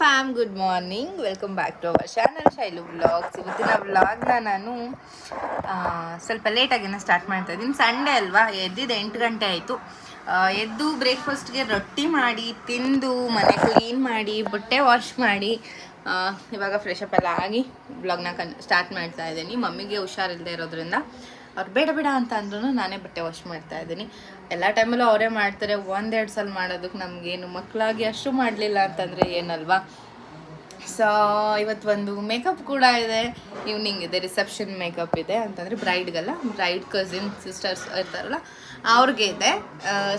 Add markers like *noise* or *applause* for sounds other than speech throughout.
Fam good morning welcome back to our channel Shailu vlogs ಇವತ್ತಿನ ವ್ಲಾಗ್ನ ನಾನು ಸ್ವಲ್ಪ ಲೇಟಾಗಿನ ಸ್ಟಾರ್ಟ್ ಮಾಡ್ತಾ ಇದ್ದೀನಿ. ಸಂಡೇ ಅಲ್ವಾ? ಎದ್ದಿದ್ದು ಎಂಟು ಗಂಟೆ ಆಯಿತು. ಎದ್ದು ಬ್ರೇಕ್ಫಾಸ್ಟ್ಗೆ ರೊಟ್ಟಿ ಮಾಡಿ, ತಿಂದು, ಮನೆ ಕ್ಲೀನ್ ಮಾಡಿ, ಬಟ್ಟೆ ವಾಶ್ ಮಾಡಿ ಇವಾಗ ಫ್ರೆಶ್ ಅಪ್ ಎಲ್ಲ ಆಗಿ ವ್ಲಾಗ್ನ ಕನ್ ಸ್ಟಾರ್ಟ್ ಮಾಡ್ತಾ ಇದ್ದೀನಿ. ಮಮ್ಮಿಗೆ ಹುಷಾರಿಲ್ಲದೆ ಇರೋದ್ರಿಂದ. ಅವ್ರು ಬೇಡ ಬೇಡ ಅಂತ ಅಂದ್ರೂ ನಾನೇ ಬಟ್ಟೆ ವಾಶ್ ಮಾಡ್ತಾ ಇದ್ದೀನಿ. ಎಲ್ಲ ಟೈಮಲ್ಲೂ ಅವರೇ ಮಾಡ್ತಾರೆ, ಒಂದೆರಡು ಸಲ ಮಾಡೋದಕ್ಕೆ ನಮಗೇನು ಮಕ್ಕಳಾಗಿ ಅಷ್ಟು ಮಾಡಲಿಲ್ಲ ಅಂತಂದರೆ ಏನಲ್ವಾ? ಸೊ ಇವತ್ತು ಒಂದು ಮೇಕಪ್ ಕೂಡ ಇದೆ. ಈವ್ನಿಂಗ್ ಇದೆ ರಿಸೆಪ್ಷನ್ ಮೇಕಪ್ ಇದೆ ಅಂತಂದರೆ ಬ್ರೈಡ್ಗೆಲ್ಲ ಬ್ರೈಡ್ ಕಸಿನ್ ಸಿಸ್ಟರ್ಸ್ ಇರ್ತಾರಲ್ಲ, ಅವ್ರಿಗೆ ಇದೆ.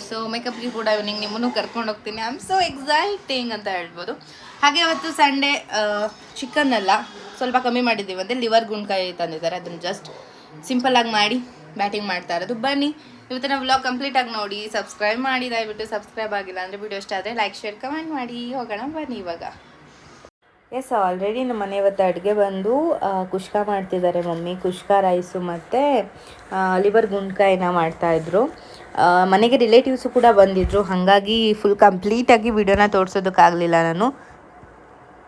ಸೊ ಮೇಕಪ್ಗೆ ಕೂಡ ಈವ್ನಿಂಗ್ ನಿಮ್ಮನ್ನು ಕರ್ಕೊಂಡು ಹೋಗ್ತೀನಿ. ಐ ಆಮ್ ಸೊ ಎಕ್ಸೈಟಿಂಗ್ ಅಂತ ಹೇಳ್ಬೋದು. ಹಾಗೆ ಇವತ್ತು ಸಂಡೇ ಚಿಕನ್ ಎಲ್ಲ ಸ್ವಲ್ಪ ಕಮ್ಮಿ ಮಾಡಿದ್ದೀವಿ ಅಂದರೆ ಲಿವರ್ ಗುಂಡ್ಕಾಯಿ ತಂದಿದ್ದಾರೆ. ಅದನ್ನು ಜಸ್ಟ್ ಸಿಂಪಲ್ಲಾಗಿ ಮಾಡಿ ಬ್ಯಾಟಿಂಗ್ ಮಾಡ್ತಾ ಇರೋದು. ಬನ್ನಿ, ಇವತ್ತಿನ ವ್ಲಾಗ್ ಕಂಪ್ಲೀಟ್ ಆಗಿ ನೋಡಿ ಸಬ್ಸ್ಕ್ರೈಬ್ ಮಾಡಿ, ದಯವಿಟ್ಟು ಸಬ್ಸ್ಕ್ರೈಬ್ ಆಗಿಲ್ಲ ಅಂದರೆ ವಿಡಿಯೋ ಇಷ್ಟ ಆದರೆ ಲೈಕ್ ಶೇರ್ ಕಮೆಂಟ್ ಮಾಡಿ. ಹೋಗೋಣ, ಬನ್ನಿ ಇವಾಗ. ಎಸ್ ಆಲ್ರೆಡಿ ನಮ್ಮ ಮನೆ ಇವತ್ತು ಅಡುಗೆ ಬಂದು ಕುಷ್ಕ ಮಾಡ್ತಿದ್ದಾರೆ ಮಮ್ಮಿ. ಕುಷ್ಕ ರೈಸು ಮತ್ತು ಲಿವರ್ ಗುಂಡ್ಕಾಯಿನ ಮಾಡ್ತಾಯಿದ್ರು ಮನೆಗೆ ರಿಲೇಟಿವ್ಸು ಕೂಡ ಬಂದಿದ್ದರು ಹಾಗಾಗಿ ಫುಲ್ ಕಂಪ್ಲೀಟಾಗಿ ವಿಡಿಯೋನ ತೋರಿಸೋದಕ್ಕಾಗಲಿಲ್ಲ ನಾನು.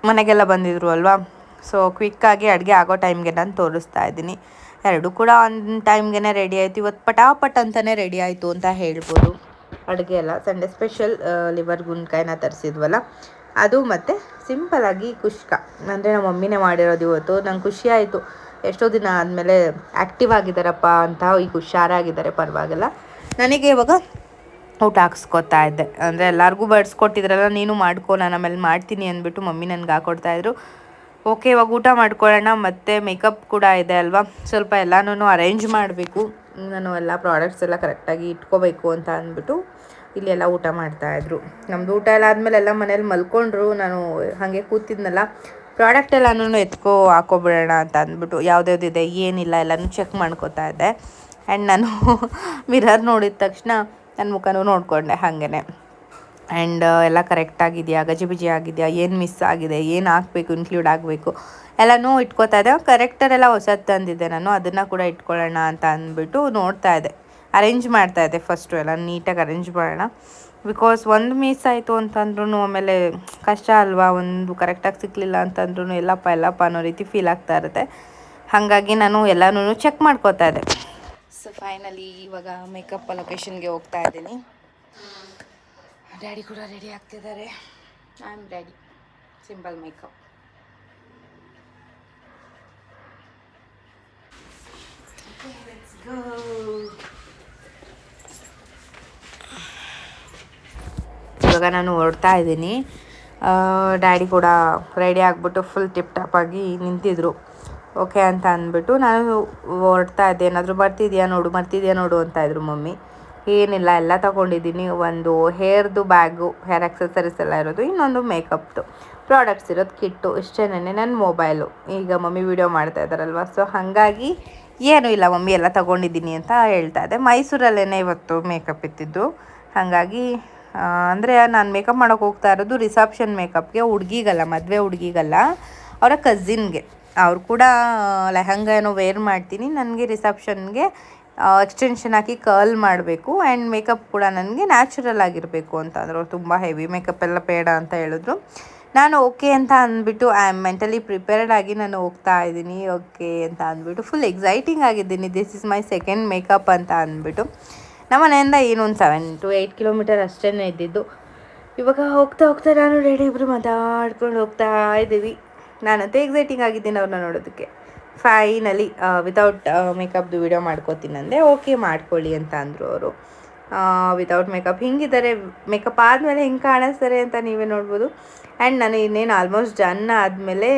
ಮನೆಗೆಲ್ಲ ಬಂದಿದ್ರು ಅಲ್ವಾ? ಸೊ ಕ್ವಿಕ್ಕಾಗಿ ಅಡುಗೆ ಆಗೋ ಟೈಮ್ಗೆ ನಾನು ತೋರಿಸ್ತಾ ಇದ್ದೀನಿ. ಎರಡು ಕೂಡ ಒಂದು ಟೈಮ್ಗೆ ರೆಡಿ ಆಯಿತು. ಇವತ್ತು ಪಟಾಪಟ್ ಅಂತಲೇ ರೆಡಿ ಆಯಿತು ಅಂತ ಹೇಳ್ಬೋದು. ಅಡುಗೆ ಎಲ್ಲ. ಸಂಡೇ ಸ್ಪೆಷಲ್ ಲಿವರ್ ಗುಂಡ್ಕಾಯಿನ ತರಿಸಿದ್ವಲ್ಲ? ಅದು ಮತ್ತು ಸಿಂಪಲಾಗಿ ಕುಷ್ಕ. ಅಂದರೆ ನಮ್ಮ ಮಮ್ಮಿನೇ ಮಾಡಿರೋದು ಇವತ್ತು. ನಂಗೆ ಖುಷಿ ಆಯಿತು. ಎಷ್ಟೋ ದಿನ ಆದಮೇಲೆ ಆ್ಯಕ್ಟಿವ್ ಆಗಿದ್ದಾರಪ್ಪ ಅಂತ ಈಗ ಹುಷಾರಾಗಿದ್ದಾರೆ ಪರವಾಗಿಲ್ಲ. ನನಗೆ ಇವಾಗ ಊಟ ಹಾಕ್ಸ್ಕೊತಾ ಇದ್ದೆ. ಅಂದರೆ ಎಲ್ಲರಿಗೂ ಬಡ್ಸ್ಕೊಟ್ಟಿದ್ರಲ್ಲ ನೀನು ಮಾಡ್ಕೊ, ನಾನು ಆಮೇಲೆ ಮಾಡ್ತೀನಿ ಅಂದ್ಬಿಟ್ಟು ಮಮ್ಮಿ ನನಗೆ ಹಾಕೊಡ್ತಾಯಿದ್ರು ಓಕೆ ಇವಾಗ ಊಟ ಮಾಡ್ಕೊಳ್ಳೋಣ. ಮತ್ತು ಮೇಕಪ್ ಕೂಡ ಇದೆ ಅಲ್ವಾ? ಸ್ವಲ್ಪ ಎಲ್ಲನೂ ಅರೇಂಜ್ ಮಾಡಬೇಕು. ನಾನು ಎಲ್ಲ ಪ್ರಾಡಕ್ಟ್ಸ್ ಎಲ್ಲ ಕರೆಕ್ಟಾಗಿ ಇಟ್ಕೋಬೇಕು ಅಂತ ಅಂದ್ಬಿಟ್ಟು ಇಲ್ಲಿ ಎಲ್ಲ ಊಟ ಮಾಡ್ತಾಯಿದ್ರು ನಮ್ಮದು ಊಟ ಎಲ್ಲ ಆದಮೇಲೆ ಎಲ್ಲ ಮನೇಲಿ ಮಲ್ಕೊಂಡ್ರು. ನಾನು ಹಾಗೆ ಕೂತಿದ್ನಲ್ಲ. ಪ್ರಾಡಕ್ಟ್ ಎಲ್ಲನೂ ಎತ್ಕೋ ಹಾಕೋಬಿಡೋಣ ಅಂತ ಅಂದ್ಬಿಟ್ಟು ಯಾವ್ದ್ಯಾವ್ದಿದೆ, ಏನಿಲ್ಲ ಎಲ್ಲನೂ ಚೆಕ್ ಮಾಡ್ಕೋತಾ ಇದ್ದೆ. ಆ್ಯಂಡ್ ನಾನು *laughs* ಮಿರರ್ ನೋಡಿದ ತಕ್ಷಣ ನನ್ನ ಮುಖನೂ ನೋಡಿಕೊಂಡೆ ಹಾಗೇ ಆ್ಯಂಡ್ ಎಲ್ಲ ಕರೆಕ್ಟಾಗಿದೆಯಾ ಗಜಿಬಿಜಿ ಆಗಿದೆಯಾ? ಏನು ಮಿಸ್ ಆಗಿದೆ? ಏನು ಹಾಕಬೇಕು ಇನ್ಕ್ಲೂಡ್ ಆಗಬೇಕು? ಎಲ್ಲನೂ ಇಟ್ಕೋತಾ ಇದ್ದೆ. ಕರೆಕ್ಟರೆಲ್ಲ ಹೊಸದು ತಂದಿದ್ದೆ ನಾನು. ಅದನ್ನು ಕೂಡ ಇಟ್ಕೊಳ್ಳೋಣ ಅಂತ ಅಂದ್ಬಿಟ್ಟು ನೋಡ್ತಾ ಇದ್ದೆ. ಅರೇಂಜ್ ಮಾಡ್ತಾ ಇದ್ದೆ ಫಸ್ಟು ಎಲ್ಲ. ನೀಟಾಗಿ ಅರೇಂಜ್ ಮಾಡೋಣ. ಬಿಕಾಸ್ ಒಂದು ಮಿಸ್ ಆಯಿತು ಅಂತಂದ್ರೂ ಆಮೇಲೆ ಕಷ್ಟ ಅಲ್ವಾ? ಒಂದು ಕರೆಕ್ಟಾಗಿ ಸಿಕ್ಕಲಿಲ್ಲ ಅಂತಂದ್ರೂ ಎಲ್ಲಪ್ಪ ಎಲ್ಲಪ್ಪ ಅನ್ನೋ ರೀತಿ ಫೀಲ್ ಆಗ್ತಾ ಇರುತ್ತೆ. ಹಾಗಾಗಿ ನಾನು ಎಲ್ಲನೂ ಚೆಕ್ ಮಾಡ್ಕೋತಾ ಇದ್ದೆ. ಸೊ ಫೈನಲಿ ಇವಾಗ ಮೇಕಪ್ ಲೊಕೇಶನ್ಗೆ ಹೋಗ್ತಾ ಇದ್ದೀನಿ. ಡ್ಯಾಡಿ ಕೂಡ ರೆಡಿ ಆಗ್ತಿದ್ದಾರೆ. I am ready simple makeup ಇವಾಗ ನಾನು ಹೊರಡ್ತಾ ಇದ್ದೀನಿ. ಡ್ಯಾಡಿ ಕೂಡ ರೆಡಿ ಆಗಿಬಿಟ್ಟು ಫುಲ್ ಟಿಪ್ ಟಾಪ್ ಆಗಿ ನಿಂತಿದ್ರು. ಓಕೆ ಅಂತ ಅಂದ್ಬಿಟ್ಟು ನಾನು ಹೊರಡ್ತಾ ಇದ್ದೆ. ಏನಾದರೂ ಬರ್ತಿದ್ಯಾ ನೋಡು ಬರ್ತಿದ್ಯಾ ನೋಡು ಅಂತ ಇದ್ರು ಮಮ್ಮಿ. ಏನಿಲ್ಲ, ಎಲ್ಲ ತಗೊಂಡಿದ್ದೀನಿ. ಒಂದು ಹೇರ್ದು ಬ್ಯಾಗು, ಹೇರ್ ಆಕ್ಸೆಸರೀಸ್ ಎಲ್ಲ ಇರೋದು, ಇನ್ನೊಂದು ಮೇಕಪ್ದು ಪ್ರಾಡಕ್ಟ್ಸ್ ಇರೋದು ಕಿಟ್ಟು ಇಷ್ಟೇನೆ ನನ್ನ ಮೊಬೈಲು ಈಗ ಮಮ್ಮಿ ವಿಡಿಯೋ ಮಾಡ್ತಾ ಇದ್ದಾರಲ್ವ? ಸೊ ಹಾಗಾಗಿ ಏನೂ ಇಲ್ಲ ಮಮ್ಮಿ, ಎಲ್ಲ ತಗೊಂಡಿದ್ದೀನಿ ಅಂತ ಹೇಳ್ತಾ ಇದೆ. ಮೈಸೂರಲ್ಲೇ ಇವತ್ತು ಮೇಕಪ್ ಇತ್ತಿದ್ದು. ಹಾಗಾಗಿ ಅಂದರೆ ನಾನು ಮೇಕಪ್ ಮಾಡೋಕೆ ಹೋಗ್ತಾ ಇರೋದು ರಿಸೆಪ್ಷನ್ ಮೇಕಪ್ಗೆ ಹುಡುಗಿಗಲ್ಲ, ಮದುವೆ ಹುಡುಗಿಗಲ್ಲ. ಅವರ ಕಝಿನ್ಗೆ ಅವ್ರು ಕೂಡ ಲೆಹಂಗ ಏನೋ ವೇರ್ ಮಾಡ್ತೀನಿ. ನನಗೆ ರಿಸೆಪ್ಷನ್ಗೆ ಎಕ್ಸ್ಟೆನ್ಷನ್ ಹಾಕಿ ಕರ್ಲ್ ಮಾಡಬೇಕು ಆ್ಯಂಡ್ ಮೇಕಪ್ ಕೂಡ ನನಗೆ ನ್ಯಾಚುರಲ್ ಆಗಿರಬೇಕು ಅಂತ ಅಂದರು. ತುಂಬ ಹೆವಿ ಮೇಕಪ್ ಎಲ್ಲ ಬೇಡ ಅಂತ ಹೇಳಿದ್ರು. ನಾನು ಓಕೆ ಅಂತ ಅಂದ್ಬಿಟ್ಟು ಐ ಆಮ್ ಮೆಂಟಲಿ ಪ್ರಿಪೇರ್ಡ್ ಆಗಿ ನಾನು ಹೋಗ್ತಾ ಇದ್ದೀನಿ ಓಕೆ ಅಂತ ಅಂದ್ಬಿಟ್ಟು ಫುಲ್ ಎಕ್ಸೈಟಿಂಗ್ ಆಗಿದ್ದೀನಿ. This is my second makeup ಅಂತ ಅಂದ್ಬಿಟ್ಟು. ನಮ್ಮ ಮನೆಯಿಂದ ಏನು ಒಂದು ಸೆವೆನ್ ಟು ಏಯ್ಟ್ ಕಿಲೋಮೀಟರ್ ಅಷ್ಟೇ ಇದ್ದಿದ್ದು. ಇವಾಗ ಹೋಗ್ತಾ ಹೋಗ್ತಾ ನಾನು ರೆಡಿ ಇಬ್ಬರು ಮಾತಾಡ್ಕೊಂಡು ಹೋಗ್ತಾ ಇದ್ದೀವಿ. ನಾನಂತೂ ಎಕ್ಸೈಟಿಂಗ್ ಆಗಿದ್ದೀನಿ ಅವ್ರನ್ನ ನೋಡೋದಕ್ಕೆ. ಫೈನಲಿ ವಿತೌಟ್ ಮೇಕಪ್ದು ವಿಡಿಯೋ ಮಾಡ್ಕೋತೀನಿ ಅಂದೆ ಓಕೆ ಮಾಡ್ಕೊಳ್ಳಿ ಅಂತ ಅಂದರು ಅವರು. ವಿತೌಟ್ ಮೇಕಪ್ ಹಿಂಗಿದ್ದಾರೆ ಮೇಕಪ್ ಆದಮೇಲೆ ಹೆಂಗೆ ಕಾಣಿಸ್ತಾರೆ ಅಂತ ನೀವೇ ನೋಡ್ಬೋದು. ಆ್ಯಂಡ್ ನಾನು ಇನ್ನೇನು ಆಲ್ಮೋಸ್ಟ್ ಡನ್ ಆದಮೇಲೆ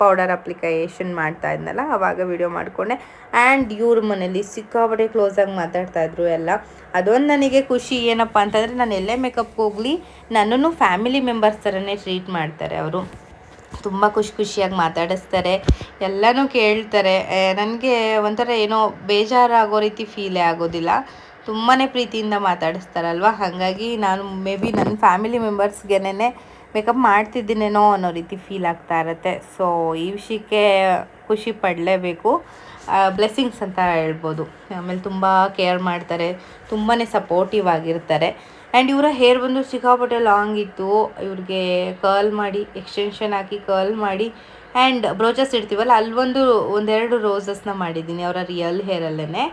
ಪೌಡರ್ ಅಪ್ಲಿಕೇಶನ್ ಮಾಡ್ತಾ ಇದ್ನಲ್ಲ ಆವಾಗ ವಿಡಿಯೋ ಮಾಡಿಕೊಂಡೆ. ಆ್ಯಂಡ್ ಇವ್ರ ಮನೇಲಿ ಸಿಕ್ಕಾಪಟ್ಟೆ ಕ್ಲೋಸಾಗಿ ಮಾತಾಡ್ತಾಯಿದ್ರು ಎಲ್ಲ. ಅದೊಂದು ನನಗೆ ಖುಷಿ, ಏನಪ್ಪ ಅಂತಂದರೆ ನಾನು ಎಲ್ಲೇ ಮೇಕಪ್ಗೆ ಹೋಗಲಿ, ನನ್ನನ್ನು ಫ್ಯಾಮಿಲಿ ಮೆಂಬರ್ಸ್ ಥರನೇ ಟ್ರೀಟ್ ಮಾಡ್ತಾರೆ ಅವರು. ತುಂಬ ಖುಷಿ ಖುಷಿಯಾಗಿ ಮಾತಾಡಿಸ್ತಾರೆ. ಎಲ್ಲನೂ ಕೇಳ್ತಾರೆ. ನನಗೆ ಒಂಥರ ಏನೋ ಬೇಜಾರಾಗೋ ರೀತಿ ಫೀಲೇ ಆಗೋದಿಲ್ಲ. ತುಂಬಾ ಪ್ರೀತಿಯಿಂದ ಮಾತಾಡಿಸ್ತಾರಲ್ವ? ಹಾಗಾಗಿ ನಾನು ಮೇ ಬಿ ನನ್ನ ಫ್ಯಾಮಿಲಿ ಮೆಂಬರ್ಸ್ಗೆನೇ ಮೇಕಪ್ ಮಾಡ್ತಿದ್ದೀನೇನೋ ಅನ್ನೋ ರೀತಿ ಫೀಲ್ ಆಗ್ತಾ ಇರುತ್ತೆ. ಸೊ ಈ ವಿಷಯಕ್ಕೆ ಖುಷಿ ಪಡಲೇಬೇಕು. ಬ್ಲೆಸ್ಸಿಂಗ್ಸ್ ಅಂತ ಹೇಳ್ಬೋದು. ಆಮೇಲೆ ತುಂಬ ಕೇರ್ ಮಾಡ್ತಾರೆ. ತುಂಬಾ ಸಪೋರ್ಟಿವ್ ಆಗಿರ್ತಾರೆ. ಆ್ಯಂಡ್ ಇವರ ಹೇರ್ ಬಂದು ಸಿಕ್ಕಾಪಟ್ಟೆ ಲಾಂಗ್ ಇತ್ತು. ಇವ್ರಿಗೆ ಕರ್ಲ್ ಮಾಡಿ ಎಕ್ಸ್ಟೆನ್ಷನ್ ಹಾಕಿ ಕರ್ಲ್ ಮಾಡಿ ಆ್ಯಂಡ್ ಬ್ರೋಚಸ್ ಇಡ್ತೀವಲ್ಲ ಅಲ್ಲೊಂದು ಒಂದು ಒಂದೆರಡು ರೋಸಸ್ನ ಮಾಡಿದ್ದೀನಿ ಅವರ ರಿಯಲ್ ಹೇರಲ್ಲೇ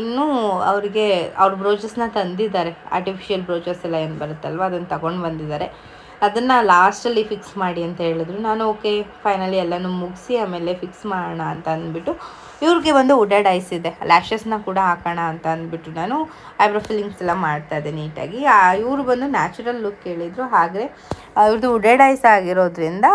ಇನ್ನೂ ಅವರಿಗೆ, ಅವ್ರ ಬ್ರೋಚಸ್ನ ತಂದಿದ್ದಾರೆ. ಆರ್ಟಿಫಿಷಿಯಲ್ ಬ್ರೋಚಸ್ ಎಲ್ಲ ಏನು ಬರುತ್ತಲ್ವ, ಅದನ್ನು ತಗೊಂಡು ಬಂದಿದ್ದಾರೆ. ಅದನ್ನು ಲಾಸ್ಟಲ್ಲಿ ಫಿಕ್ಸ್ ಮಾಡಿ ಅಂತ ಹೇಳಿದ್ರು. ನಾನು ಓಕೆ ಫೈನಲಿ ಎಲ್ಲನೂ ಮುಗಿಸಿ ಆಮೇಲೆ ಫಿಕ್ಸ್ ಮಾಡೋಣ ಅಂತ ಅಂದ್ಬಿಟ್ಟು ಇವ್ರಿಗೆ ಒಂದು ಉಡೆಡ್ ಐಸ್ ಇದೆ. ಲ್ಯಾಶಸ್ನ ಕೂಡ ಹಾಕೋಣ ಅಂತ ಅಂದ್ಬಿಟ್ಟು ನಾನು ಐಬ್ರೋ ಫಿಲ್ಲಿಂಗ್ಸ್ ಎಲ್ಲ ಮಾಡ್ತಾ ಇದ್ದೆ ನೀಟಾಗಿ. ಇವರು ಬಂದು ನ್ಯಾಚುರಲ್ ಲುಕ್ ಹೇಳಿದರು ಹಾಗೆ ಇವ್ರದ್ದು ಉಡೆಡ್ ಐಸ್ ಆಗಿರೋದ್ರಿಂದ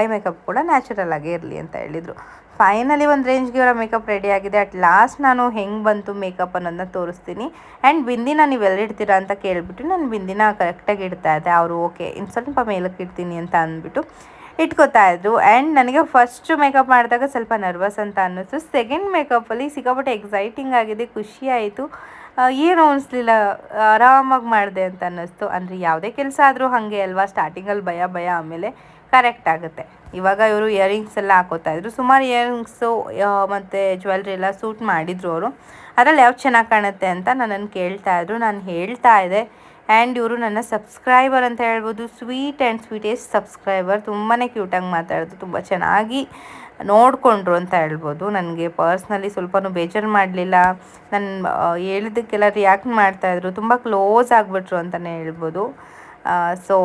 ಐ ಮೇಕಪ್ ಕೂಡ ನ್ಯಾಚುರಲ್ ಆಗೇ ಇರಲಿ ಅಂತ ಹೇಳಿದರು. ಫೈನಲಿ ಒಂದು ರೇಂಜ್ಗೆ ಅವರ ಮೇಕಪ್ ರೆಡಿ ಆಗಿದೆ. ಅಟ್ ಲಾಸ್ಟ್ ನಾನು ಹೆಂಗೆ ಬಂತು ಮೇಕಪ್ ಅನ್ನೋದನ್ನ ತೋರಿಸ್ತೀನಿ. ಆ್ಯಂಡ್ ಬಿಂದಿನ ನೀವು ಎಲ್ಲಿಡ್ತೀರಾ ಅಂತ ಕೇಳಿಬಿಟ್ಟು ನಾನು ಬಿಂದಿನ ಕರೆಕ್ಟಾಗಿ ಇಡ್ತಾ ಇದ್ದೆ. ಅವರು ಓಕೆ ಇನ್ನು ಸ್ವಲ್ಪ ಮೇಲಕ್ಕೆ ಇಡ್ತೀನಿ ಅಂತ ಅಂದ್ಬಿಟ್ಟು. ಇಟ್ಕೋತಾ ಇದ್ರು. ಆ್ಯಂಡ್ ನನಗೆ ಫಸ್ಟ್ ಮೇಕಪ್ ಮಾಡಿದಾಗ ಸ್ವಲ್ಪ ನರ್ವಸ್ ಅಂತ ಅನ್ನಿಸ್ತು. ಸೆಕೆಂಡ್ ಮೇಕಪ್ಪಲ್ಲಿ ಸಿಕ್ಕಾಪಟ್ಟೆ ಎಕ್ಸೈಟಿಂಗ್ ಆಗಿದೆ, ಖುಷಿ ಆಯಿತು. ಏನು ಅನಿಸ್ಲಿಲ್ಲ, ಆರಾಮಾಗಿ ಮಾಡಿದೆ ಅಂತ ಅನ್ನಿಸ್ತು. ಅಂದರೆ ಯಾವುದೇ ಕೆಲಸ ಆದರೂ ಹಾಗೆ ಅಲ್ವಾ ಸ್ಟಾರ್ಟಿಂಗಲ್ಲಿ ಭಯ ಭಯ ಆಮೇಲೆ ಕರೆಕ್ಟ್ ಆಗುತ್ತೆ. ಇವಾಗ ಇವರು ಇಯರಿಂಗ್ಸ್ ಎಲ್ಲ ಹಾಕೋತಾ ಇದ್ರು. ಸುಮಾರು ಇಯರಿಂಗ್ಸು ಮತ್ತು ಜ್ಯುವೆಲ್ರಿ ಎಲ್ಲ ಸೂಟ್ ಮಾಡಿದ್ರು ಅವರು. ಅದರಲ್ಲಿ ಯಾವ್ದು ಚೆನ್ನಾಗಿ ಕಾಣುತ್ತೆ ಅಂತ ನನ್ನನ್ನು ಕೇಳ್ತಾ ಇದ್ರು. ನಾನು ಹೇಳ್ತಾ ಇದ್ದೆ ಆ್ಯಂಡ್ ಇವರು ನನ್ನ ಸಬ್ಸ್ಕ್ರೈಬರ್ ಅಂತ ಹೇಳ್ಬೋದು. ಸ್ವೀಟ್ ಆ್ಯಂಡ್ ಸ್ವೀಟೆಸ್ಟ್ ಸಬ್ಸ್ಕ್ರೈಬರ್ ತುಂಬಾ ಕ್ಯೂಟಾಗಿ ಮಾತಾಡೋದು. ತುಂಬ ಚೆನ್ನಾಗಿ ನೋಡಿಕೊಂಡ್ರು ಅಂತ ಹೇಳ್ಬೋದು. ನನಗೆ ಪರ್ಸ್ನಲಿ ಸ್ವಲ್ಪನೂ ಬೇಜಾರು ಮಾಡಲಿಲ್ಲ. ನನ್ನ ಹೇಳಿದ್ದಕ್ಕೆಲ್ಲ ರಿಯಾಕ್ಟ್ ಮಾಡ್ತಾಯಿದ್ರು ತುಂಬ ಕ್ಲೋಸ್ ಆಗಿಬಿಟ್ರು ಅಂತಲೇ ಹೇಳ್ಬೋದು. ಸೊ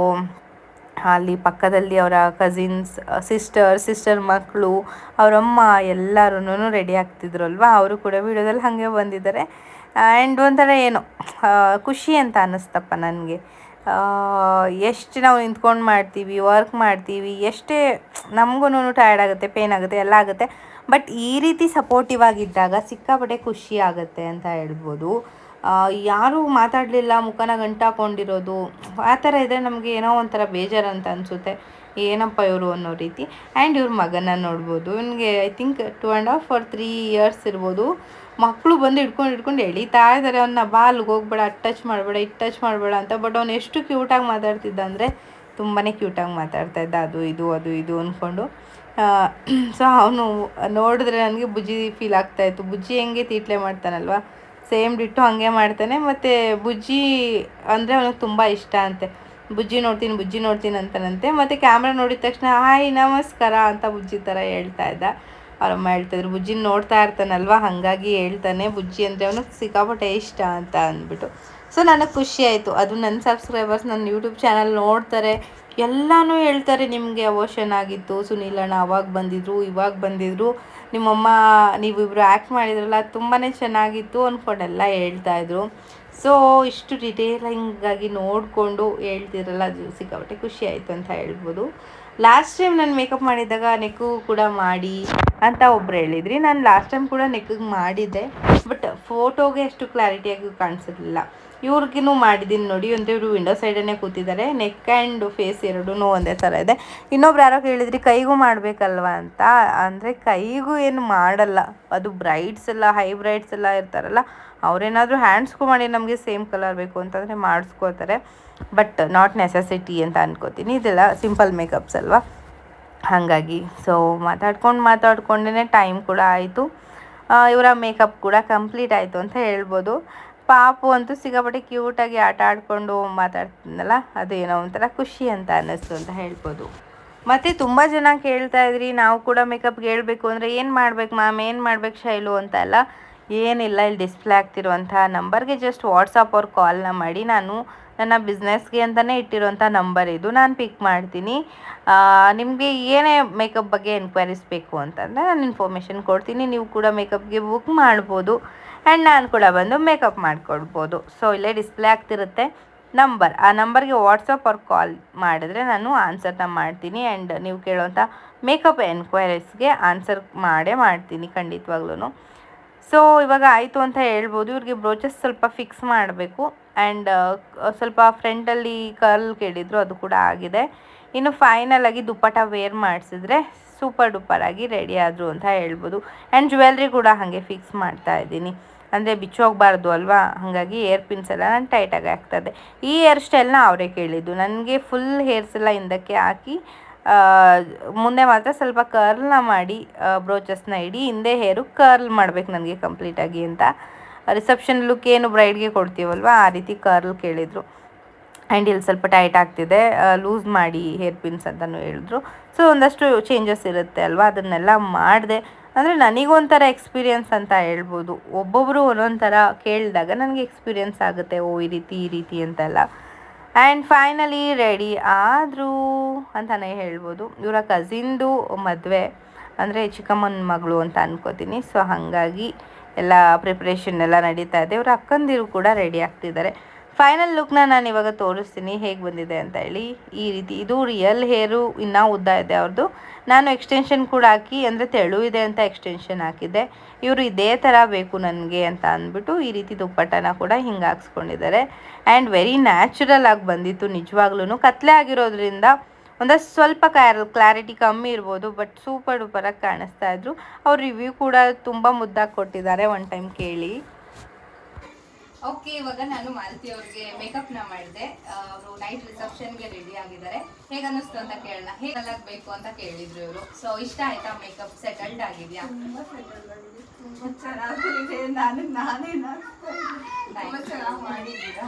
ಅಲ್ಲಿ ಪಕ್ಕದಲ್ಲಿ ಅವರ ಕಸಿನ್ಸ್ ಸಿಸ್ಟರ್ ಸಿಸ್ಟರ್ ಮಕ್ಕಳು ಅವರಮ್ಮ ಎಲ್ಲರೂ ರೆಡಿ ಆಗ್ತಿದ್ರು ಅಲ್ವಾ? ಅವರು ಕೂಡ ವಿಡಿಯೋದಲ್ಲಿ ಹಾಗೆ ಬಂದಿದ್ದಾರೆ. ಆ್ಯಂಡ್ ಒಂಥರ ಏನೋ ಖುಷಿ ಅಂತ ಅನ್ನಿಸ್ತಪ್ಪ ನನಗೆ. ಎಷ್ಟು ನಾವು ನಿಂತ್ಕೊಂಡು ಮಾಡ್ತೀವಿ ವರ್ಕ್ ಮಾಡ್ತೀವಿ, ಎಷ್ಟೇ ನಮಗೂ ಟಯರ್ಡ್ ಆಗುತ್ತೆ ಪೇನ್ ಆಗುತ್ತೆ, ಎಲ್ಲ ಆಗುತ್ತೆ. ಬಟ್ ಈ ರೀತಿ ಸಪೋರ್ಟಿವ್ ಆಗಿದ್ದಾಗ ಸಿಕ್ಕಾಪಟ್ಟೆ ಖುಷಿ ಆಗುತ್ತೆ ಅಂತ ಹೇಳ್ಬೋದು. ಯಾರೂ ಮಾತಾಡಲಿಲ್ಲ, ಮುಖನ ಗಂಟಾಕೊಂಡಿರೋದು, ಆ ಥರ ಇದ್ದರೆ ನಮಗೆ ಏನೋ ಒಂಥರ ಬೇಜಾರು ಅಂತ ಅನಿಸುತ್ತೆ. ಏನಪ್ಪ ಇವರು ಅನ್ನೋ ರೀತಿ. ಆ್ಯಂಡ್ ಇವ್ರ ಮಗನ ನೋಡ್ಬೋದು. ಇವನಿಗೆ I think two and half for three years ಇರ್ಬೋದು. ಮಕ್ಕಳು ಬಂದು ಹಿಡ್ಕೊಂಡು ಹಿಡ್ಕೊಂಡು ಎಳಿತಾ ಇದ್ದಾರೆ ಅವನ್ನ ಬಾಲ್ಗೆ ಹೋಗ್ಬೇಡ, ಟಚ್ ಮಾಡಬೇಡ ಇಟ್ ಟಚ್ ಮಾಡಬೇಡ ಅಂತ. ಬಟ್ ಅವ್ನು ಎಷ್ಟು ಕ್ಯೂಟಾಗಿ ಮಾತಾಡ್ತಿದ್ದ ಅಂದರೆ ತುಂಬಾ ಕ್ಯೂಟಾಗಿ ಮಾತಾಡ್ತಾ ಇದ್ದ. ಅದು, ಇದು ಅದು, ಇದು ಅಂದ್ಕೊಂಡು ಸೊ ಅವನು ನೋಡಿದ್ರೆ ನನಗೆ ಬುಜ್ಜಿ ಫೀಲ್ ಆಗ್ತಾಯಿತ್ತು ಬುಜ್ಜಿ ಹೆಂಗೆ ತೀಟ್ಲೆ ಮಾಡ್ತಾನಲ್ವ? ಸೇಮ್ ಡಿಟ್ಟು ಹಾಗೆ ಮಾಡ್ತಾನೆ. ಮತ್ತು ಬುಜ್ಜಿ ಅಂದರೆ ಅವನಿಗೆ ತುಂಬ ಇಷ್ಟ ಅಂತೆ. ಬುಜ್ಜಿ ನೋಡ್ತೀನಿ ಬುಜ್ಜಿ ನೋಡ್ತೀನಿ ಅಂತನಂತೆ. ಮತ್ತು ಕ್ಯಾಮ್ರಾ ನೋಡಿದ ತಕ್ಷಣ, ಹಾಯ್, ನಮಸ್ಕಾರ ಅಂತ ಬುಜ್ಜಿ ಥರ ಹೇಳ್ತಾ ಇದ್ದ. ಅವರಮ್ಮ ಹೇಳ್ತಾಯಿದ್ರು ಬುಜ್ಜಿನ ನೋಡ್ತಾ ಇರ್ತಾನಲ್ವ? ಹಾಗಾಗಿ ಹೇಳ್ತಾನೆ, ಬುಜ್ಜಿ ಅಂದರೆ ಅವನು ಸಿಕ್ಕಾಪಟ್ಟೆ ಇಷ್ಟ ಅಂತ ಅಂದ್ಬಿಟ್ಟು. ಸೊ ನನಗೆ ಖುಷಿ ಆಯಿತು. ಅದು ನನ್ನ ಸಬ್ಸ್ಕ್ರೈಬರ್ಸ್ ನನ್ನ ಯೂಟ್ಯೂಬ್ ಚಾನಲ್ ನೋಡ್ತಾರೆ. ಎಲ್ಲನೂ ಹೇಳ್ತಾರೆ ನಿಮಗೆ ಅವೋಷನ್ ಆಗಿತ್ತು. ಸುನೀಲಣ್ಣ ಅವಾಗ ಬಂದಿದ್ರು, ಇವಾಗ ಬಂದಿದ್ರು. ನಿಮ್ಮಮ್ಮ, ನೀವಿಬ್ರು ಆ್ಯಕ್ಟ್ ಮಾಡಿದ್ರಲ್ಲ ತುಂಬಾ ಚೆನ್ನಾಗಿತ್ತು ಅಂದ್ಕೊಂಡೆಲ್ಲ ಹೇಳ್ತಾಯಿದ್ರು ಸೊ ಇಷ್ಟು ಡಿಟೇಲಿಂಗಾಗಿ ನೋಡಿಕೊಂಡು ಹೇಳ್ತಿರಲ್ಲ, ಅದು ಸಿಕ್ಕಾಪಟ್ಟೆ ಖುಷಿ ಆಯಿತು ಅಂತ ಹೇಳ್ಬೋದು. ಲಾಸ್ಟ್ ಟೈಮ್ ನಾನು ಮೇಕಪ್ ಮಾಡಿದ್ದಾಗ ನೆಕ್ಕು ಕೂಡ ಮಾಡಿ ಅಂತ ಒಬ್ರು ಹೇಳಿದ್ರಿ. ನಾನು ಲಾಸ್ಟ್ ಟೈಮ್ ಕೂಡ ನೆಕ್ಕಿಗೆ ಮಾಡಿದ್ದೆ. ಬಟ್ ಫೋಟೋಗೆ ಅಷ್ಟು ಕ್ಲಾರಿಟಿಯಾಗಿ ಕಾಣಿಸಿರ್ಲಿಲ್ಲ. ಇವ್ರಿಗೂ ಮಾಡಿದ್ದೀನಿ ನೋಡಿ, ಒಂದು ಇವರು ವಿಂಡೋ ಸೈಡನ್ನೇ ಕೂತಿದ್ದಾರೆ. ನೆಕ್ ಆ್ಯಂಡ್ ಫೇಸ್ ಎರಡೂ ಒಂದೇ ಥರ ಇದೆ. ಇನ್ನೊಬ್ರು ಯಾರೋ ಕೇಳಿದ್ರಿ, ಕೈಗೂ ಮಾಡಬೇಕಲ್ವ ಅಂತ? ಅಂದರೆ ಕೈಗೂ ಏನು ಮಾಡಲ್ಲ. ಅದು ಬ್ರೈಟ್ಸ್ ಎಲ್ಲ ಹೈ ಬ್ರೈಡ್ಸ್ ಎಲ್ಲ ಇರ್ತಾರಲ್ಲ, ಅವರೇನಾದರೂ ಹ್ಯಾಂಡ್ಸ್ಗೂ ಮಾಡಿ ನಮಗೆ ಸೇಮ್ ಕಲರ್ ಬೇಕು ಅಂತಂದರೆ ಮಾಡಿಸ್ಕೋತಾರೆ ಬಟ್ ನಾಟ್ ನೆಸೆಸಿಟಿ ಅಂತ ಅನ್ಕೋತೀನಿ. ಇದೆಲ್ಲ ಸಿಂಪಲ್ ಮೇಕಪ್ಸ್ ಅಲ್ವಾ? ಹಾಗಾಗಿ ಸೊ ಮಾತಾಡ್ಕೊಂಡು ಮಾತಾಡ್ಕೊಂಡೇ ಟೈಮ್ ಕೂಡ ಆಯಿತು. ಇವರ ಮೇಕಪ್ ಕೂಡ ಕಂಪ್ಲೀಟ್ ಆಯಿತು ಅಂತ ಹೇಳ್ಬೋದು. ಪಾಪು ಅಂತೂ ಸಿಗಬಟ್ಟೆ ಕ್ಯೂಟಾಗಿ ಆಟ ಆಡಿಕೊಂಡು ಮಾತಾಡ್ತಿದ್ನಲ್ಲ ಅದು ಏನೋ ಒಂಥರ ಖುಷಿ ಅಂತ ಅನ್ನಿಸ್ತು ಅಂತ ಹೇಳ್ಬೋದು. ಮತ್ತು ತುಂಬ ಜನ ಕೇಳ್ತಾ ಇದ್ರಿ, ನಾವು ಕೂಡ ಮೇಕಪ್ಗೆ ಹೇಳಬೇಕು ಅಂದರೆ ಏನು ಮಾಡ್ಬೇಕು ಮ್ಯಾಮ್ ಏನು ಮಾಡ್ಬೇಕು ಶೈಲು ಅಂತ ಅಲ್ಲ ಏನಿಲ್ಲ, ಇಲ್ಲಿ ಡಿಸ್ಪ್ಲೇ ಆಗ್ತಿರುವಂಥ ನಂಬರ್ಗೆ ಜಸ್ಟ್ ವಾಟ್ಸಪ್ ಅವ್ರ ಕಾಲ್ನ ಮಾಡಿ ನಾನು ನನ್ನ ಬಿಸ್ನೆಸ್ಗೆ ಅಂತಲೇ ಇಟ್ಟಿರೋಂಥ ನಂಬರ್ ಇದು ನಾನು ಪಿಕ್ ಮಾಡ್ತೀನಿ. ನಿಮಗೆ ಏನೇ ಮೇಕಪ್ ಬಗ್ಗೆ ಎನ್ಕ್ವೈರೀಸ್ ಬೇಕು ಅಂತಂದರೆ ನಾನು ಇನ್ಫಾರ್ಮೇಷನ್ ಕೊಡ್ತೀನಿ, ನೀವು ಕೂಡ ಮೇಕಪ್ಗೆ ಬುಕ್ ಮಾಡ್ಬೋದು. ಆ್ಯಂಡ್ ನಾನು ಕೂಡ ಬಂದು ಮೇಕಪ್ ಮಾಡಿಕೊಡ್ಬೋದು. ಸೊ ಇಲ್ಲೇ ಡಿಸ್ಪ್ಲೇ ಆಗ್ತಿರುತ್ತೆ. ನಂಬರ್ ಆ ನಂಬರ್ಗೆ ವಾಟ್ಸಪ್ ಅವ್ರು ಕಾಲ್ ಮಾಡಿದ್ರೆ ನಾನು ಆನ್ಸರ್ನ ಮಾಡ್ತೀನಿ. ಆ್ಯಂಡ್ ನೀವು ಕೇಳುವಂಥ ಮೇಕಪ್ ಎನ್ಕ್ವೈರೀಸ್ಗೆ ಆನ್ಸರ್ ಮಾಡೇ ಮಾಡ್ತೀನಿ ಖಂಡಿತವಾಗ್ಲೂ ಸೊ ಇವಾಗ ಆಯಿತು ಅಂತ ಹೇಳ್ಬೋದು. ಇವ್ರಿಗೆ ಬ್ರೋಚಸ್ ಸ್ವಲ್ಪ ಫಿಕ್ಸ್ ಮಾಡಬೇಕು. ಆ್ಯಂಡ್ ಸ್ವಲ್ಪ ಫ್ರಂಟಲ್ಲಿ ಕರ್ಲ್ ಕೇಳಿದ್ರು ಅದು ಕೂಡ ಆಗಿದೆ. ಇನ್ನು ಫೈನಲ್ ಆಗಿ ದುಪ್ಪಟ ವೇರ್ ಮಾಡಿಸಿದ್ರೆ ಸೂಪರ್ ಡೂಪರ್ ಆಗಿ ರೆಡಿ ಆದರು ಅಂತ ಹೇಳ್ಬೋದು. ಆ್ಯಂಡ್ ಜ್ಯುವೆಲ್ರಿ ಕೂಡ ಹಾಗೆ ಫಿಕ್ಸ್ ಮಾಡ್ತಾ ಇದ್ದೀನಿ. ಅಂದರೆ ಬಿಚ್ಚೋಗಬಾರ್ದು ಅಲ್ವಾ? ಹಾಗಾಗಿ ಏರ್ ಪಿನ್ಸ್ ಎಲ್ಲ ನಾನು ಟೈಟಾಗಿ ಆಗ್ತದೆ. ಈ ಹೇರ್ ಸ್ಟೈಲ್ನ ಅವರೇ ಕೇಳಿದ್ದು. ನನಗೆ ಫುಲ್ ಹೇರ್ಸ್ ಎಲ್ಲ ಹಿಂದಕ್ಕೆ ಹಾಕಿ ಮುಂದೆ ಮಾತ್ರ ಸ್ವಲ್ಪ ಕರ್ಲ್ನ ಮಾಡಿ ಬ್ರೋಚಸ್ನ ಇಡಿ, ಹಿಂದೆ ಹೇರು ಕರ್ಲ್ ಮಾಡ್ಬೇಕು ನನಗೆ ಕಂಪ್ಲೀಟಾಗಿ ಅಂತ. ರಿಸೆಪ್ಷನ್ ಲುಕ್ ಏನು ಬ್ರೈಡ್ಗೆ ಕೊಡ್ತೀವಲ್ವ? ಆ ರೀತಿ ಕರ್ಲ್ ಕೇಳಿದರು. ಆ್ಯಂಡ್ ಇಲ್ಲಿ ಸ್ವಲ್ಪ ಟೈಟ್ ಆಗ್ತಿದೆ ಲೂಸ್ ಮಾಡಿ ಹೇರ್ ಪಿನ್ಸ್ ಅಂತಲೂ ಹೇಳಿದ್ರು. ಸೊ, ಒಂದಷ್ಟು ಚೇಂಜಸ್ ಇರುತ್ತೆ ಅಲ್ವಾ? ಅದನ್ನೆಲ್ಲ ಮಾಡಿದೆ. ಅಂದರೆ ನನಗೊಂಥರ ಎಕ್ಸ್ಪೀರಿಯನ್ಸ್ ಅಂತ ಹೇಳ್ಬೋದು. ಒಬ್ಬೊಬ್ಬರು ಒಂದೊಂದು ಕೇಳಿದಾಗ ನನಗೆ ಎಕ್ಸ್ಪೀರಿಯನ್ಸ್ ಆಗುತ್ತೆ, ಓ, ಈ ರೀತಿ ಈ ರೀತಿ ಅಂತೆಲ್ಲ. ಆ್ಯಂಡ್ ಫೈನಲಿ ರೆಡಿ ಆದರೂ ಅಂತಲೇ ಹೇಳ್ಬೋದು. ಇವರ ಕಝಿನ್ದು ಮದುವೆ, ಅಂದರೆ ಚಿಕ್ಕಮ್ಮನ ಮಗಳು ಅಂತ ಅನ್ಕೋತೀನಿ. ಸೊ ಹಾಗಾಗಿ ಎಲ್ಲ ಪ್ರಿಪ್ರೇಷನ್ ಎಲ್ಲ ನಡೀತಾ ಇದೆ. ಇವ್ರ ಅಕ್ಕಂದಿರು ಕೂಡ ರೆಡಿ ಆಗ್ತಿದ್ದಾರೆ. ಫೈನಲ್ ಲುಕ್ನ ನಾನು ಇವಾಗ ತೋರಿಸ್ತೀನಿ ಹೇಗೆ ಬಂದಿದೆ ಅಂತ ಹೇಳಿ. ಈ ರೀತಿ ಇದು ರಿಯಲ್ ಹೇರು ಇನ್ನೂ ಉದ್ದ ಇದೆ ಅವ್ರದ್ದು ನಾನು ಎಕ್ಸ್ಟೆನ್ಷನ್ ಕೂಡ ಹಾಕಿ, ಅಂದರೆ ತೆಳು ಇದೆ ಅಂತ ಎಕ್ಸ್ಟೆನ್ಷನ್ ಹಾಕಿದ್ದೆ. ಇವರು ಇದೇ ಥರ ಬೇಕು ನನಗೆ ಅಂತ ಅಂದ್ಬಿಟ್ಟು ಈ ರೀತಿ ದುಪ್ಪಟ್ಟನ ಕೂಡ ಹಿಂಗೆ ಹಾಕ್ಸ್ಕೊಂಡಿದ್ದಾರೆ. ಆ್ಯಂಡ್ ವೆರಿ ನ್ಯಾಚುರಲ್ ಆಗಿ ಬಂದಿತ್ತು ನಿಜವಾಗ್ಲೂ ಕತ್ಲೆ ಆಗಿರೋದ್ರಿಂದ ಒಂದಷ್ಟು ಸ್ವಲ್ಪ ಕ್ಲಾರ್ ಕ್ಲಾರಿಟಿ ಕಮ್ಮಿ ಇರ್ಬೋದು ಬಟ್ ಸೂಪರ್ ಡೂಪರಾಗಿ ಕಾಣಿಸ್ತಾ ಇದ್ರು. ಅವ್ರ ರಿವ್ಯೂ ಕೂಡ ತುಂಬ ಮುದ್ದಾಗಿ ಕೊಟ್ಟಿದ್ದಾರೆ ಒನ್ ಟೈಮ್ ಕೇಳಿ. ಓಕೆ ಇವಾಗ ನಾನು ಮಾಲತಿ ಅವ್ರಿಗೆ ಮೇಕಪ್ನ ಮಾಡಿದೆ. ಅವರು ನೈಟ್ ರಿಸೆಪ್ಷನ್ಗೆ ರೆಡಿ ಆಗಿದ್ದಾರೆ. ಹೇಗೆ ಅನ್ನಿಸ್ತು ಅಂತ ಕೇಳೋಣ. ಹೇಗೆ ಆಗ್ಬೇಕು ಅಂತ ಕೇಳಿದ್ರು ಇವರು. ಸೊ ಇಷ್ಟ ಆಯ್ತಾ ಮೇಕಪ್ ಸೆಟಲ್ಡ್ ಆಗಿದ್ಯಾ? ಚೆನ್ನಾಗಿದೆ. ನಾನು ನಾನೇ ಚೆನ್ನಾಗಿ ಮಾಡಿದ್ದೀರಾ?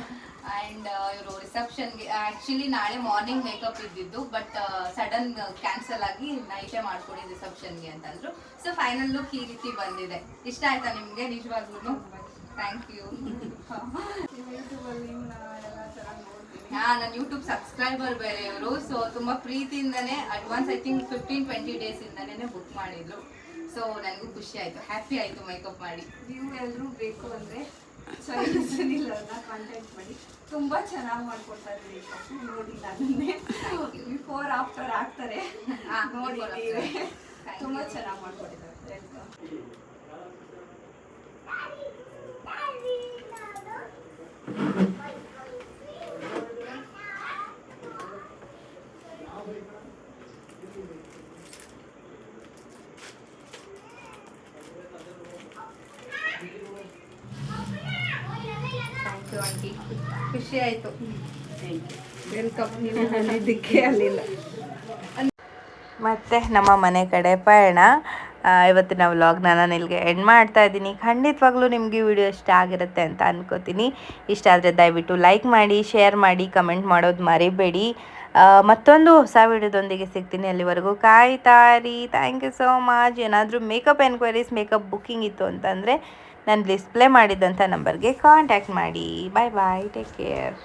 ಆ್ಯಂಡ್ ಇವರು ರಿಸೆಪ್ಷನ್ಗೆ ಆ್ಯಕ್ಚುಲಿ ನಾಳೆ ಮಾರ್ನಿಂಗ್ ಮೇಕಪ್ ಇದ್ದಿದ್ದು ಬಟ್ ಸಡನ್ ಕ್ಯಾನ್ಸಲ್ ಆಗಿ ನೈಟೇ ಮಾಡ್ಕೊಡಿ ರಿಸೆಪ್ಷನ್ಗೆ ಅಂತಂದ್ರು. ಸೊ ಫೈನಲ್ ಲುಕ್ ಈ ರೀತಿ ಬಂದಿದೆ. ಇಷ್ಟ ಆಯ್ತಾ ನಿಮಗೆ? ನಿಜವಾಗ್ಲೂ ಥ್ಯಾಂಕ್ ಯು ಯೂಟ್ಯೂಬಲ್ಲಿ ಎಲ್ಲ ಚೆನ್ನಾಗಿ ನೋಡ್ತೀನಿ ಹಾ ನಾನು ಯೂಟ್ಯೂಬ್ ಸಬ್ಸ್ಕ್ರೈಬರ್ ಬೇರೆ ಇವರು. ಸೊ ತುಂಬ ಪ್ರೀತಿಯಿಂದನೇ advance I think fifteen twenty days ಇಂದನೇ book ಮಾಡಿದ್ರು. ಸೊ ನನಗೂ ಖುಷಿ ಆಯಿತು. ಹ್ಯಾಪಿ ಆಯಿತು ಮೇಕಪ್ ಮಾಡಿ. ನೀವು ಎಲ್ಲರೂ ಬೇಕು ಅಂದರೆ ಸನಿಲವ್ರನ್ನ ಕಾಂಟ್ಯಾಕ್ಟ್ ಮಾಡಿ. ತುಂಬ ಚೆನ್ನಾಗಿ ಮಾಡ್ಕೊಡ್ತಾರೆ ಮೇಕಪ್ ನೋಡಿ ನನ್ನೇ ಬಿಫೋರ್ ಆಫ್ಟರ್ ಆಗ್ತಾರೆ. before, ತುಂಬ ಚೆನ್ನಾಗಿ ಮಾಡ್ಕೊಟ್ಟಿದ್ದಾರೆ. ಥ್ಯಾಂಕ್ ಯು ಆಂಟಿ ಖುಷಿ ಆಯ್ತು. ವೆಲ್ಕಮ್ ನೀವು ಬಂದಿದ್ದಕ್ಕೆ ಅಲ್ಲಿಲ್ಲ. ಮತ್ತು ನಮ್ಮ ಮನೆ ಕಡೆ ಪಯಣ. ಆ, ಇವತ್ತಿನ ವ್ಲಾಗ್ ನಾನು ಇಲ್ಲಿಗೆ ಎಂಡ್ ಮಾಡ್ತಾ ಇದ್ದೀನಿ. ಖಂಡಿತವಾಗ್ಲೂ ನಿಮಗೆ ವಿಡಿಯೋ ಇಷ್ಟ ಆಗಿರುತ್ತೆ ಅಂತ ಅನ್ಕೋತೀನಿ. ಇಷ್ಟ ಆದರೆ ದಯವಿಟ್ಟು ಲೈಕ್ ಮಾಡಿ ಶೇರ್ ಮಾಡಿ ಕಮೆಂಟ್ ಮಾಡೋದು ಮರಿಬೇಡಿ. ಮತ್ತೊಂದು ಹೊಸ ವಿಡಿಯೋದೊಂದಿಗೆ ಸಿಗ್ತೀನಿ ಅಲ್ಲಿವರೆಗೂ. ಕಾಯ್ತಾ ರೀ ಥ್ಯಾಂಕ್ ಯು ಸೋ ಮಚ್ ಏನಾದರೂ ಮೇಕಪ್ ಎನ್ಕ್ವೈರೀಸ್ ಮೇಕಪ್ ಬುಕ್ಕಿಂಗ್ ಇತ್ತು ಅಂತಂದರೆ ನಾನು ಡಿಸ್ಪ್ಲೇ ಮಾಡಿದಂಥ ನಂಬರ್ಗೆ ಕಾಂಟ್ಯಾಕ್ಟ್ ಮಾಡಿ. ಬಾಯ್ ಬಾಯ್ ಟೇಕ್ ಕೇರ್